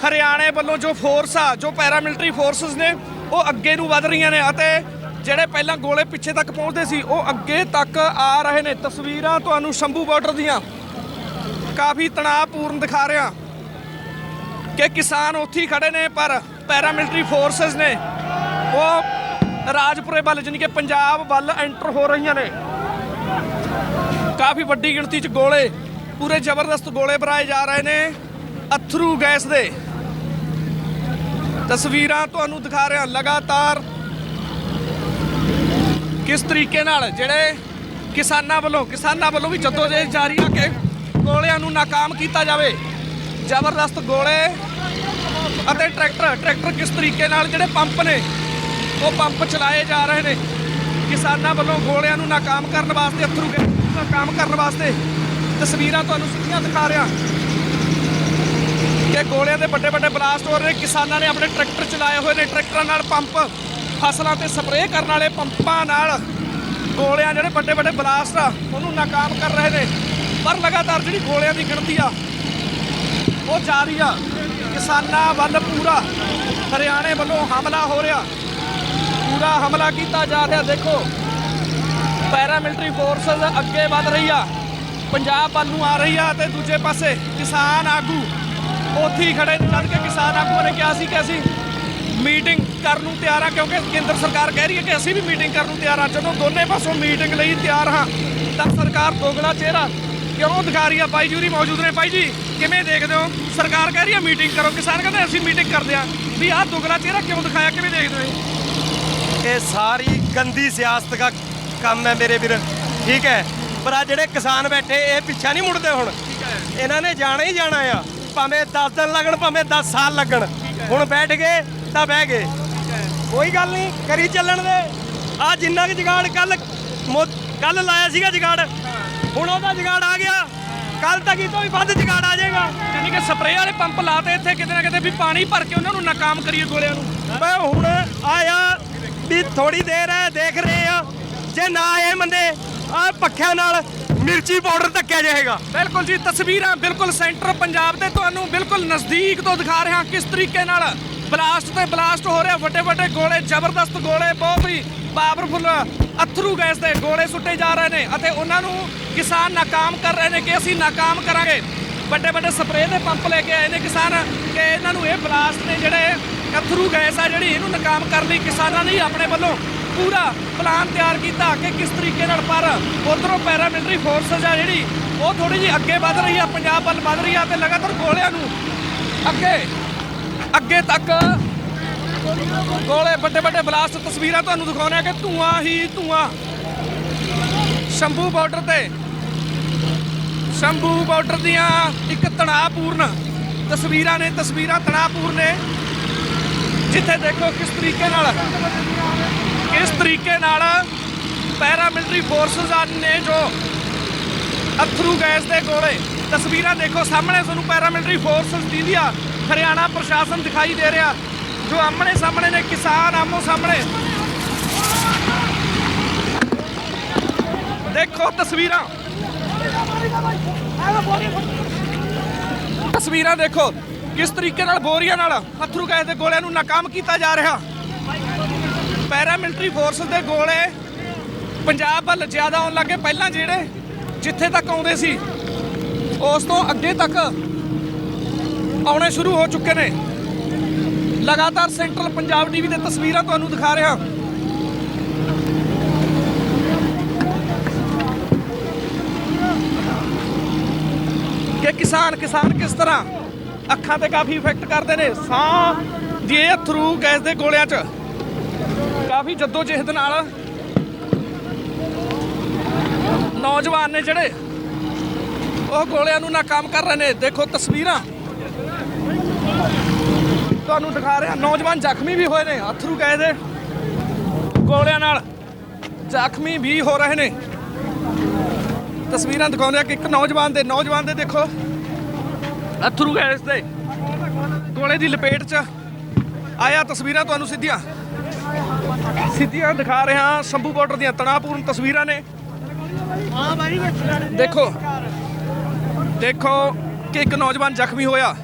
ਹਰਿਆਣੇ ਵੱਲੋਂ ਜੋ ਫੋਰਸ ਆ, ਜੋ ਪੈਰਾਮਿਲਟਰੀ ਫੋਰਸਸ ਨੇ, ਉਹ ਅੱਗੇ ਨੂੰ ਵਧ ਰਹੀਆਂ ਨੇ ਅਤੇ ਜਿਹੜੇ ਪਹਿਲਾਂ ਗੋਲੇ ਪਿੱਛੇ ਤੱਕ ਪਹੁੰਚਦੇ ਸੀ, ਉਹ ਅੱਗੇ ਤੱਕ ਆ ਰਹੇ ਨੇ। ਤਸਵੀਰਾਂ ਤੁਹਾਨੂੰ ਸ਼ੰਭੂ ਬਾਰਡਰ ਦੀਆਂ ਕਾਫੀ ਤਣਾਅਪੂਰਨ ਦਿਖਾ ਰਿਹਾ। ਕਿ ਕਿਸਾਨ ਉੱਥੇ ਹੀ ਖੜੇ ਨੇ, ਪਰ ਪੈਰਾਮਿਲਟਰੀ ਫੋਰਸਸ ਨੇ ਉਹ ਰਾਜਪੁਰੇ ਵੱਲ, ਜਾਣੀ ਕਿ ਪੰਜਾਬ ਵੱਲ ਐਂਟਰ ਹੋ ਰਹੀਆਂ ਨੇ। ਕਾਫੀ ਵੱਡੀ ਗਿਣਤੀ 'ਚ ਗੋਲੇ, ਪੂਰੇ ਜ਼ਬਰਦਸਤ ਗੋਲੇ ਭਰਾਏ ਜਾ ਰਹੇ ਨੇ ਅਥਰੂ ਗੈਸ ਦੇ। ਤਸਵੀਰਾਂ ਤੁਹਾਨੂੰ ਦਿਖਾ ਰਿਹਾ, ਲਗਾਤਾਰ ਕਿਸ ਤਰੀਕੇ ਨਾਲ ਜਿਹੜੇ ਕਿਸਾਨਾਂ ਵੱਲੋਂ ਕਿਸਾਨਾਂ ਵੱਲੋਂ ਵੀ ਜੱਦੋਜਹਿਦ ਜਾਰੀ ਆ ਕਿ ਗੋਲਿਆਂ ਨੂੰ ਨਾਕਾਮ ਕੀਤਾ ਜਾਵੇ? ਜ਼ਬਰਦਸਤ ਗੋਲੇ ਅਤੇ ਟਰੈਕਟਰ ਟਰੈਕਟਰ ਕਿਸ ਤਰੀਕੇ ਨਾਲ ਜਿਹੜੇ ਪੰਪ ਨੇ, ਉਹ ਪੰਪ ਚਲਾਏ ਜਾ ਰਹੇ ਨੇ? ਕਿਸਾਨਾਂ ਵੱਲੋਂ ਗੋਲਿਆਂ ਨੂੰ ਨਾਕਾਮ ਕਰਨ ਵਾਸਤੇ, ਅਥਰੂ ਗੈਸ ਨਾਕਾਮ ਕਰਨ ਵਾਸਤੇ ਤਸਵੀਰਾਂ ਤੁਹਾਨੂੰ ਸਿੱਧੀਆਂ ਦਿਖਾ ਰਿਹਾ। ਕਿ ਗੋਲਿਆਂ ਦੇ ਵੱਡੇ ਵੱਡੇ ਬਲਾਸਟ ਹੋ ਰਹੇ ਨੇ। ਕਿਸਾਨਾਂ ਨੇ ਆਪਣੇ ਟਰੈਕਟਰ ਚਲਾਏ ਹੋਏ ਨੇ। ਟਰੈਕਟਰਾਂ ਨਾਲ ਪੰਪ ਫਸਲਾਂ ਤੇ ਸਪਰੇਅ ਕਰਨ ਵਾਲੇ ਪੰਪਾਂ ਨਾਲ ਗੋਲਿਆਂ ਜਿਹੜੇ ਵੱਡੇ ਵੱਡੇ ਬਲਾਸਟ ਆ, ਉਹਨੂੰ ਨਾਕਾਮ ਕਰ ਰਹੇ ਨੇ। ਪਰ ਲਗਾਤਾਰ ਜਿਹੜੀ ਗੋਲਿਆਂ ਦੀ ਗਿਣਤੀ ਆ, ਉਹ ਜਾਰੀ ਆ। ਕਿਸਾਨਾਂ ਵੱਲ ਪੂਰਾ, ਹਰਿਆਣੇ ਵੱਲੋਂ ਹਮਲਾ ਹੋ ਰਿਹਾ। ਪੂਰਾ ਹਮਲਾ ਕੀਤਾ ਜਾ ਰਿਹਾ, ਦੇਖੋ। ਪੈਰਾਮਿਲਟਰੀ ਫੋਰਸਸ ਅੱਗੇ ਵੱਧ ਰਹੀ ਆ। ਪੰਜਾਬ ਵੱਲ ਨੂੰ ਆ ਰਹੀ ਆ ਤੇ ਦੂਜੇ ਪਾਸੇ ਕਿਸਾਨ ਆਗੂ, ਉੱਥੇ ਹੀ ਖੜੇ ਨੇ। ਜਦ ਕਿ ਕਿਸਾਨ ਆਗੂਆਂ ਨੇ ਕਿਹਾ ਸੀ ਕਿ ਅਸੀਂ ਮੀਟਿੰਗ ਕਰਨ ਨੂੰ ਤਿਆਰ ਆ ਕਿਉਂਕਿ ਕੇਂਦਰ ਸਰਕਾਰ ਕਹਿ ਰਹੀ ਹੈ ਕਿ ਅਸੀਂ ਵੀ ਮੀਟਿੰਗ ਕਰਨ ਨੂੰ ਤਿਆਰ ਆ। ਜਦੋਂ ਦੋਨੇ ਪਾਸੋਂ ਮੀਟਿੰਗ ਲਈ ਤਿਆਰ ਹਾਂ ਤਾਂ ਸਰਕਾਰ ਦੋਗਲਾ ਚਿਹਰਾ ਕਿਉਂ ਦਿਖਾ ਰਹੀ ਆ? ਬਾਈ ਜੂਰੀ ਮੌਜੂਦ ਨੇ। ਬਾਈ ਜੀ ਕਿਵੇਂ ਦੇਖਦੇ ਹੋ? ਸਰਕਾਰ ਕਹਿ ਰਹੀ ਹੈ ਮੀਟਿੰਗ ਕਰੋ। ਕਿਸਾਨ ਕਹਿੰਦੇ ਅਸੀਂ ਮੀਟਿੰਗ ਕਰਦੇ ਆ। ਵੀ ਆਹ ਦੋਗਲਾ ਚਿਹਰਾ ਕਿਉਂ ਦਿਖਾਇਆ? ਕਿਵੇਂ ਦੇਖਦੇ ਹੋ ਇਹ? ਸਾਰੀ ਗੰਦੀ ਸਿਆਸਤ ਦਾ ਕੰਮ ਹੈ ਮੇਰੇ ਵੀਰ। ਠੀਕ ਹੈ? ਪਰ ਆ ਜਿਹੜੇ ਕਿਸਾਨ ਬੈਠੇ ਇਹ ਪਿੱਛਾ ਨਹੀਂ ਮੁੜਦੇ ਹੁਣ। ਇਹਨਾਂ ਨੇ ਜਾਣਾ ਹੀ ਜਾਣਾ ਆ। ਭਾਵੇਂ 10 ਦਿਨ ਲੱਗਣ ਭਾਵੇਂ 10 ਸਾਲ ਲੱਗਣ। ਹੁਣ ਬੈਠ ਗਏ ਤਾਂ ਬਹਿ ਗਏ। ਕੋਈ ਗੱਲ ਨਹੀਂ ਕਰੀ ਚੱਲਣ ਦੇ। ਆ ਜਿੰਨਾ ਕੁ ਜਗਾੜ ਕੱਲ ਕੱਲ ਲਾਇਆ ਸੀਗਾ ਜਗਾੜ ਹੁਣ ਉਹਦਾ ਜਗਾੜ ਆ ਗਿਆ। ਕੱਲ ਤੱਕ ਹੀ ਤੋਂ ਵੀ ਵੱਧ ਜਗਾੜ ਆ ਜਾਏਗਾ। ਯਾਨੀ ਕਿ ਸਪਰੇਅ ਵਾਲੇ ਪੰਪ ਲਾਤੇ ਇੱਥੇ ਕਿਤੇ ਨਾ ਕਿਤੇ ਵੀ ਪਾਣੀ ਭਰ ਕੇ ਉਹਨਾਂ ਨੂੰ ਨਾਕਾਮ ਕਰੀਏ ਗੋਲਿਆਂ ਨੂੰ। ਮੈਂ ਹੁਣ ਆਇਆ ਵੀ ਥੋੜੀ ਦੇਰ ਹੈ ਦੇਖ ਰਹੇ ਆ ਜੇ ਨਾ ਆਏ ਬੰਦੇ ਆ ਪੱਖਿਆਂ ਨਾਲ ਮਿਰਚੀ ਪਾਊਡਰ ਧੱਕਿਆ ਜਾਏਗਾ ਬਿਲਕੁਲ ਜੀ ਤਸਵੀਰਾਂ ਬਿਲਕੁਲ ਸੈਂਟਰ ਪੰਜਾਬ ਦੇ ਤੁਹਾਨੂੰ ਬਿਲਕੁਲ ਨਜ਼ਦੀਕ ਤੋਂ ਦਿਖਾ ਰਿਹਾ ਕਿਸ ਤਰੀਕੇ ਨਾਲ। ਬਲਾਸਟ ਤੇ ਬਲਾਸਟ ਹੋ ਰਿਹਾ, ਵੱਡੇ ਵੱਡੇ ਗੋਲੇ, ਜ਼ਬਰਦਸਤ ਗੋਲੇ, ਬਹੁਤ ਹੀ ਪਾਵਰਫੁਲ ਅਥਰੂ ਗੈਸ ਦੇ ਗੋਲੇ ਸੁੱਟੇ ਜਾ ਰਹੇ ਨੇ ਅਤੇ ਉਹਨਾਂ ਨੂੰ ਕਿਸਾਨ ਨਾਕਾਮ ਕਰ ਰਹੇ ਨੇ ਕਿ ਅਸੀਂ ਨਾਕਾਮ ਕਰਾਂਗੇ। ਵੱਡੇ ਵੱਡੇ ਸਪਰੇਅ ਦੇ ਪੰਪ ਲੈ ਕੇ ਆਏ ਨੇ ਕਿਸਾਨ ਕਿ ਇਹਨਾਂ ਨੂੰ ਇਹ ਬਲਾਸਟ ਨੇ ਜਿਹੜੇ ਅਥਰੂ ਗੈਸ ਆ ਜਿਹੜੀ ਇਹਨੂੰ ਨਾਕਾਮ ਕਰਨ ਲਈ ਕਿਸਾਨਾਂ ਨੇ ਹੀ ਆਪਣੇ ਵੱਲੋਂ ਪੂਰਾ ਪਲਾਨ ਤਿਆਰ ਕੀਤਾ ਕਿ ਕਿਸ ਤਰੀਕੇ ਨਾਲ ਪਰ ਉਧਰੋਂ ਪੈਰਾਮਿਲਟਰੀ ਫੋਰਸਸ ਆ ਜਿਹੜੀ, ਉਹ ਥੋੜੀ ਜਿਹੀ ਅੱਗੇ ਵੱਧ ਰਹੀ ਆ, ਪੰਜਾਬ ਵੱਲ ਵੱਧ ਰਹੀ ਆ ਤੇ ਲਗਾਤਾਰ ਗੋਲਿਆਂ ਨੂੰ ਅੱਗੇ ਅੱਗੇ ਤੱਕ। ਗੋਲੇ ਵੱਡੇ ਵੱਡੇ ਬਲਾਸਟ ਤਸਵੀਰਾਂ ਤੁਹਾਨੂੰ ਦਿਖਾਉਂਦੇ ਆ ਕਿ ਧੂਆਂ ਹੀ ਧੂਆਂ। ਸ਼ੰਭੂ ਬਾਰਡਰ ਤੇ। ਸ਼ੰਭੂ ਬਾਰਡਰ ਦੀਆਂ ਇੱਕ ਤਣਾਅਪੂਰਨ ਤਸਵੀਰਾਂ ਨੇ, ਤਸਵੀਰਾਂ ਤਣਾਅਪੂਰਨ ਨੇ। ਜਿੱਥੇ ਦੇਖੋ ਕਿਸ ਤਰੀਕੇ ਨਾਲ, ਕਿਸ ਤਰੀਕੇ ਨਾਲ ਪੈਰਾਮਿਲਟਰੀ ਫੋਰਸਸ ਆ ਨੇ ਜੋ ਅਥਰੂ ਗੈਸ ਦੇ ਗੋਲੇ। ਤਸਵੀਰਾਂ ਦੇਖੋ, ਸਾਹਮਣੇ ਤੁਹਾਨੂੰ ਪੈਰਾਮਿਲਟਰੀ ਫੋਰਸਸ ਦੀਦੀਆਂ ਹਰਿਆਣਾ ਪ੍ਰਸ਼ਾਸਨ ਦਿਖਾਈ ਦੇ ਰਿਹਾ, ਜੋ ਆਮਣੇ ਸਾਹਮਣੇ ਨੇ, ਕਿਸਾਨ ਆਮੋ ਸਾਹਮਣੇ। ਦੇਖੋ ਤਸਵੀਰਾਂ। ਤਸਵੀਰਾਂ ਦੇਖੋ, ਕਿਸ ਤਰੀਕੇ ਨਾਲ ਬੋਰੀਆਂ ਨਾਲ ਅਥਰੂ ਗੈਸ ਦੇ ਗੋਲਿਆਂ ਨੂੰ ਨਾਕਾਮ ਕੀਤਾ ਜਾ ਰਿਹਾ। ਪੈਰਾਮਿਲਟਰੀ ਫੋਰਸਸ ਦੇ ਗੋਲੇ ਪੰਜਾਬ ਵੱਲ ਜ਼ਿਆਦਾ ਆਉਣ ਲੱਗੇ ਪਹਿਲਾਂ ਜਿਹੜੇ ਜਿੱਥੇ ਤੱਕ ਆਉਂਦੇ ਸੀ, ਉਸ ਤੋਂ ਅੱਗੇ ਤੱਕ ਆਉਣੇ ਸ਼ੁਰੂ ਹੋ ਚੁੱਕੇ ਨੇ। ਲਗਾਤਾਰ ਸੈਂਟਰਲ ਪੰਜਾਬ ਟੀਵੀ ਤੇ ਤਸਵੀਰਾਂ ਤੁਹਾਨੂੰ ਦਿਖਾ ਰਿਹਾ ਕਿ ਕਿਸਾਨ ਕਿਸਾਨ ਕਿਸ ਤਰ੍ਹਾਂ ਅੱਖਾਂ ਤੇ ਕਾਫੀ ਇਫੈਕਟ ਕਰਦੇ ਨੇ, ਸਾਹ ਦੀ ਥਰੂ ਗੈਸ ਦੇ ਗੋਲਿਆਂ 'ਚ। ਕਾਫੀ ਜੱਦੋ ਜਹਿਦ ਨਾਲ ਨੌਜਵਾਨ ਨੇ ਜਿਹੜੇ ਉਹ ਗੋਲਿਆਂ ਨੂੰ ਨਾਕਾਮ ਕਰ ਰਹੇ ਨੇ। ਦੇਖੋ ਤਸਵੀਰਾਂ। ਤੁਹਾਨੂੰ ਦਿਖਾ ਰਿਹਾ। ਨੌਜਵਾਨ ਜ਼ਖਮੀ ਵੀ ਹੋਏ ਨੇ ਅਥਰੂ ਗਏ ਦੇ ਗੋਲਿਆਂ ਨਾਲ ਜ਼ਖਮੀ ਵੀ ਹੋ ਰਹੇ ਨੇ। ਤਸਵੀਰਾਂ ਦਿਖਾਉਂਦੇ ਆ ਕਿ ਇੱਕ ਨੌਜਵਾਨ ਦੇ ਨੌਜਵਾਨ ਦੇ ਦੇਖੋ। ਅਥਰੂ ਗੈਸ ਦੇ। ਗੋਲੇ ਦੀ ਲਪੇਟ 'ਚ ਆਇਆ ਤਸਵੀਰਾਂ ਤੁਹਾਨੂੰ ਸਿੱਧੀਆਂ। ਸਿੱਧੀਆਂ ਦਿਖਾ ਰਿਹਾ ਸ਼ੰਭੂ ਬਾਰਡਰ ਦੀਆਂ ਤਣਾਅਪੂਰਨ ਤਸਵੀਰਾਂ ਨੇ। ਦੇਖੋ। ਦੇਖੋ ਕਿ ਇੱਕ ਨੌਜਵਾਨ ਜ਼ਖਮੀ ਹੋਇਆ।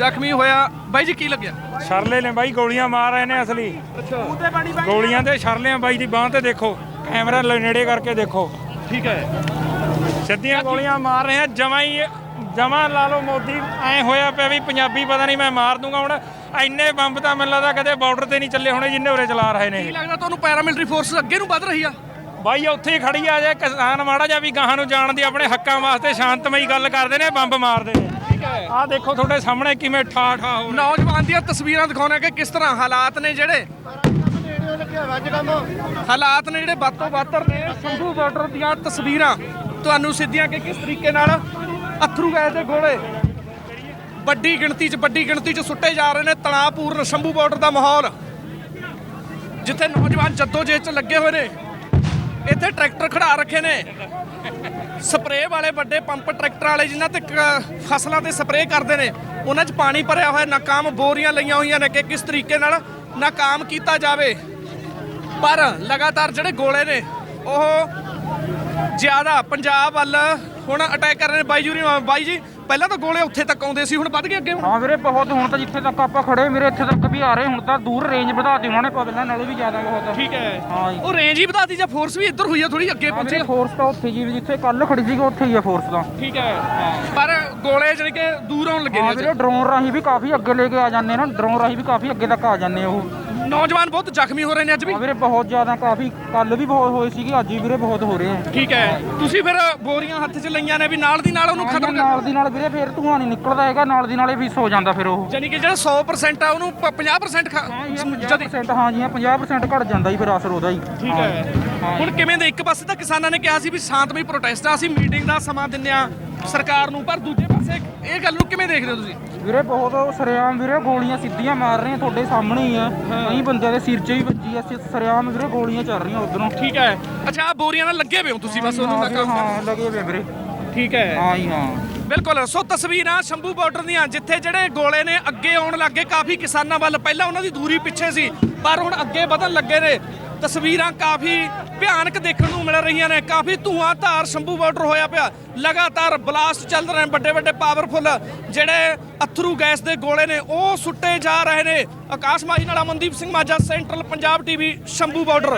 ਜ਼ਖਮੀ ਹੋਇਆ। ਬਾਈ ਜੀ ਕੀ ਲੱਗਿਆ? ਸ਼ਰਲੇ ਨੇ ਬਾਈ ਗੋਲੀਆਂ ਮਾਰ ਰਹੇ ਨੇ ਅਸਲੀ। ਗੋਲੀਆਂ ਦੇ ਸ਼ਰਲੇ ਆ ਬਾਈ ਦੀ ਬਾਹ ਤੇ ਦੇਖੋ। ਕੈਮਰਾ ਨੇੜੇ ਕਰਕੇ ਦੇਖੋ। ਠੀਕ ਹੈ। ਸਿੱਧੀਆਂ ਗੋਲੀਆਂ ਮਾਰ ਰਹੇ ਆ। ਜਮਾਂ ਹੀ ਜਮਾਂ ਲਾ ਲਓ ਮੋਦੀ ਐ ਹੋਇਆ ਪਿਆ ਵੀ ਪੰਜਾਬੀ ਪਤਾ ਨਹੀਂ ਮੈਂ ਮਾਰ ਦੂੰਗਾ ਹੁਣ। ਇੰਨੇ ਬੰਬ ਤਾਂ ਮੈਨੂੰ ਲੱਗਦਾ ਕਦੇ ਬਾਰਡਰ ਤੇ ਨਹੀਂ ਚੱਲੇ ਹੋਣੇ ਜਿੰਨੇ ਉਰੇ ਚਲਾ ਰਹੇ ਨੇ। ਕੀ। ਲੱਗਦਾ ਤੁਹਾਨੂੰ ਪੈਰਾਮਿਲਟਰੀ ਫੋਰਸ ਅੱਗੇ ਨੂੰ ਵੱਧ ਰਹੀ ਆ? ਬਾਈ ਉੱਥੇ ਹੀ ਖੜੀ ਆ ਜੇ ਕਿਸਾਨ ਮਾੜਾ ਜਿਹਾ ਵੀ ਗਾਹਾਂ ਨੂੰ ਜਾਣ ਦੀ ਆਪਣੇ ਹੱਕਾਂ ਵਾਸਤੇ ਸ਼ਾਂਤਮਈ ਗੱਲ ਕਰਦੇ ਨੇ ਬੰਬ ਮਾਰਦੇ ਨੇ। ਆਹ ਦੇਖੋ ਤੁਹਾਡੇ ਸਾਹਮਣੇ ਕਿਵੇਂ ਠਾ ਠਾ ਹੋ ਰਿਹਾ। ਨੌਜਵਾਨ ਦੀਆਂ ਤਸਵੀਰਾਂ ਦਿਖਾਉਣਾ ਕਿ ਕਿਸ ਤਰ੍ਹਾਂ ਹਾਲਾਤ ਨੇ ਜਿਹੜੇ। ਹਾਲਾਤ ਨੇ ਜਿਹੜੇ ਵੱਧ ਤੋਂ ਵੱਧ ਨੇ। ਸੰਭੂ ਬਾਰਡਰ ਦੀਆਂ ਤਸਵੀਰਾਂ ਤੁਹਾਨੂੰ ਸਿੱਧੀਆਂ ਕਿ ਕਿਸ ਤਰੀਕੇ ਨਾਲ ਅਥਰੂ ਗੈਸ ਦੇ ਗੋਲੇ ਵੱਡੀ ਗਿਣਤੀ 'ਚ, ਵੱਡੀ ਗਿਣਤੀ 'ਚ ਸੁੱਟੇ ਜਾ ਰਹੇ ਨੇ, ਤਣਾਅਪੂਰਨ ਸ਼ੰਭੂ ਬਾਰਡਰ ਦਾ ਮਾਹੌਲ, ਜਿੱਥੇ ਨੌਜਵਾਨ ਜੱਦੋ ਜੇਦ 'ਚ ਲੱਗੇ ਹੋਏ ਨੇ। ਇੱਥੇ ਟਰੈਕਟਰ ਖੜਾ ਰੱਖੇ ਨੇ। ਸਪਰੇਅ ਵਾਲੇ ਵੱਡੇ ਪੰਪ ਟਰੈਕਟਰ ਵਾਲੇ ਜਿਨ੍ਹਾਂ ਤੇ ਕ- ਫਸਲਾਂ ਤੇ ਸਪਰੇਅ ਕਰਦੇ ਨੇ, ਉਹਨਾਂ 'ਚ ਪਾਣੀ ਭਰਿਆ ਹੋਇਆ, ਨਾਕਾਮ ਬੋਰੀਆਂ ਲਈਆਂ ਹੋਈਆਂ ਨੇ ਕਿ ਕਿਸ ਤਰੀਕੇ ਨਾਲ ਨਾਕਾਮ ਕੀਤਾ ਜਾਵੇ। ਪਰ ਲਗਾਤਾਰ ਜਿਹੜੇ ਗੋਲੇ ਨੇ, ਉਹ ਜ਼ਿਆਦਾ ਪੰਜਾਬ ਵੱਲ ਹੁਣ ਅਟੈਕ ਕਰ ਰਹੇ ਨੇ। ਬਾਈ ਜੀ ਬਾਈ ਜੀ ਪਹਿਲਾਂ ਤਾਂ ਗੋਲੇ ਉੱਥੇ ਤੱਕ ਆਉਂਦੇ ਸੀ ਹੁਣ ਵੱਧ ਗਏ ਅੱਗੇ ਹੁਣ। ਹਾਂ ਵੀਰੇ ਬਹੁਤ ਹੁਣ ਤਾਂ ਜਿੱਥੇ ਤੱਕ ਆਪਾਂ ਖੜੇ ਮੇਰੇ ਇੱਥੇ ਤੱਕ ਵੀ ਆ ਰਹੇ ਹੁਣ ਤਾਂ ਦੂਰ ਰੇਂਜ ਵਧਾਤੀ ਉਹਨਾਂ ਨੇ ਪਹਿਲਾਂ ਨਾਲੋਂ ਵੀ ਜ਼ਿਆਦਾ ਬਹੁਤ। ਠੀਕ ਹੈ। ਹਾਂ ਜੀ। ਉਹ ਰੇਂਜ ਹੀ ਵਧਾਤੀ ਜਾਂ ਫੋਰਸ ਵੀ ਇੱਧਰ ਹੋਈ ਆ ਥੋੜੀ ਅੱਗੇ ਹਾਂ ਪਹੁੰਚੀ ਫੋਰਸ ਤਾਂ ਉੱਥੇ ਜੀ ਜਿੱਥੇ ਕੱਲ ਖੜੀ ਸੀਗੀ ਉੱਥੇ ਹੀ ਆ ਫੋਰਸ ਤਾਂ। ਠੀਕ ਹੈ। ਪਰ ਗੋਲੇ ਜਿਹੜੇ ਕਿ ਦੂਰ ਆਉਣ ਲੱਗੇ ਹਾਂ ਨੇ ਵੀਰੇ ਡਰੋਨ ਰਾਹੀਂ ਵੀ ਕਾਫੀ ਅੱਗੇ ਲੈ ਕੇ ਆ ਜਾਂਦੇ ਨਾ ਡਰੋਨ ਰਾਹੀਂ ਵੀ ਕਾਫੀ ਅੱਗੇ ਤੱਕ ਆ ਜਾਂਦੇ ਉਹ। ਨੌਜਵਾਨ ਬਹੁਤ ਜ਼ਖਮੀ ਹੋ ਰਹੇ ਨੇ ਅੱਜ ਵੀ। ਹਾਂ ਵੀਰੇ ਬਹੁਤ ਜ਼ਿਆਦਾ ਕਾਫੀ ਕੱਲ ਵੀ ਬਹੁਤ ਹੋਏ ਸੀਗੇ ਅੱਜ ਵੀ ਵੀਰੇ ਬਹੁਤ ਹੋ ਰਹੇ ਆ। ਠੀਕ ਹੈ। ਤੁਸੀਂ ਫਿਰ ਬੋਰੀਆਂ ਹੱਥ 'ਚ ਲਈਆਂ ਨੇ ਵੀ ਨਾਲ ਦੀ ਨਾਲ ਉਹਨੂੰ ਹਾਂ ਜੀ, ਖਤਮ ਕਰ ਨਾਲ ਦੀ ਨਾਲ ਵੀਰੇ ਫਿਰ ਧੂਆਂ ਨਹੀਂ ਨਿਕਲਦਾ ਹੈਗਾ ਨਾਲ ਦੀ ਨਾਲੇ ਵੀ ਸੋ ਜਾਂਦਾ ਫਿਰ ਉਹ। ਯਾਨੀ ਕਿ ਜਿਹੜਾ 100% ਆ ਉਹਨੂੰ ਪ- 50% ਖਾ- ਜਦ 50% ਹਾਂ ਜੀ ਹਾਂ 50% ਘਟ ਜਾਂਦਾ ਜੀ ਫਿਰ ਅਸਰ ਉਹਦਾ ਹੀ। ਠੀਕ ਹੈ। ਹੁਣ ਕਿਵੇਂ ਦੇ ਇੱਕ ਪਾਸੇ ਤਾਂ ਕਿਸਾਨਾਂ ਨੇ ਕਿਹਾ ਸੀ ਵੀ ਸ਼ਾਂਤਮਈ ਪ੍ਰੋਟੈਸਟ ਆ ਅਸੀਂ ਮੀਟਿੰਗ ਦਾ ਸਮਾਂ ਦਿੰਦੇ ਆ ਸਰਕਾਰ ਨੂੰ ਪਰ ਦੂਜੇ ਪਾਸੇ ਇਹ ਗੱਲ ਨੂੰ ਕਿਵੇਂ ਦੇਖਦੇ ਹੋ ਤੁਸੀਂ? ਵੀਰੇ ਬਹੁਤ ਸਰਿਆਮ ਵੀਰੇ ਗੋਲੀਆਂ ਸਿੱਧੀਆਂ ਮਾਰ ਰਹੇ ਆ ਤੁਹਾਡੇ ਸਾਹਮਣੇ ਹੀ ਆ। ਕਈ ਬੰਦਿਆਂ ਦੇ ਸਿਰ 'ਚ ਵੀ ਵੱਜੀ ਆ ਸਿ- ਸਰਿਆਮ ਵੀਰੇ ਗੋਲੀਆਂ ਚੱਲ ਰਹੀਆਂ ਉਧਰੋਂ। ਠੀਕ ਹੈ। ਅੱਛਾ ਆਹ ਬੋਰੀਆਂ ਨਾਲ ਲੱਗੇ ਹੋਏ ਹੋ ਤੁਸੀਂ ਬਸ ਉਹਨੂੰ ਵੀਰੇ, ਹਾਂ ਲੱਗੇ ਹੋਏ ਵੀਰੇ। ਠੀਕ ਹੈ। ਹਾਂ ਜੀ ਹਾਂ। ਬਿਲਕੁਲ ਸੋ ਤਸਵੀਰਾਂ ਸ਼ੰਭੂ ਬਾਰਡਰ ਦੀਆਂ ਜਿੱਥੇ ਜਿਹੜੇ ਗੋਲੇ ਨੇ ਅੱਗੇ ਆਉਣ ਲੱਗੇ ਕਾਫੀ ਕਿਸਾਨਾਂ ਵੱਲ ਪਹਿਲਾਂ ਉਹਨਾਂ ਦੀ ਦੂਰੀ ਪਿੱਛੇ ਸੀ ਪਰ ਹੁਣ ਅੱਗੇ ਵਧਣ ਲੱਗੇ ਨੇ। ਤਸਵੀਰਾਂ ਕਾਫੀ ਭਿਆਨਕ ਦੇਖਣ ਨੂੰ ਮਿਲ ਰਹੀਆਂ ਨੇ। ਕਾਫੀ ਧੂਆਂ ਧਾਰ, ਸ਼ੰਭੂ ਬਾਰਡਰ ਹੋਇਆ ਪਿਆ। ਲਗਾਤਾਰ ਬਲਾਸਟ ਚੱਲ ਰਹੇ ਨੇ ਵੱਡੇ ਵੱਡੇ ਪਾਵਰਫੁੱਲ ਜਿਹੜੇ ਅਥਰੂ ਗੈਸ ਦੇ ਗੋਲੇ ਨੇ, ਉਹ ਸੁੱਟੇ ਜਾ ਰਹੇ ਨੇ। ਆਕਾਸ਼ ਆਕਾਸ਼ਮਾਈ ਨਾਲ Amandeep Singh Majha, central Punjab TV, Shambhu border.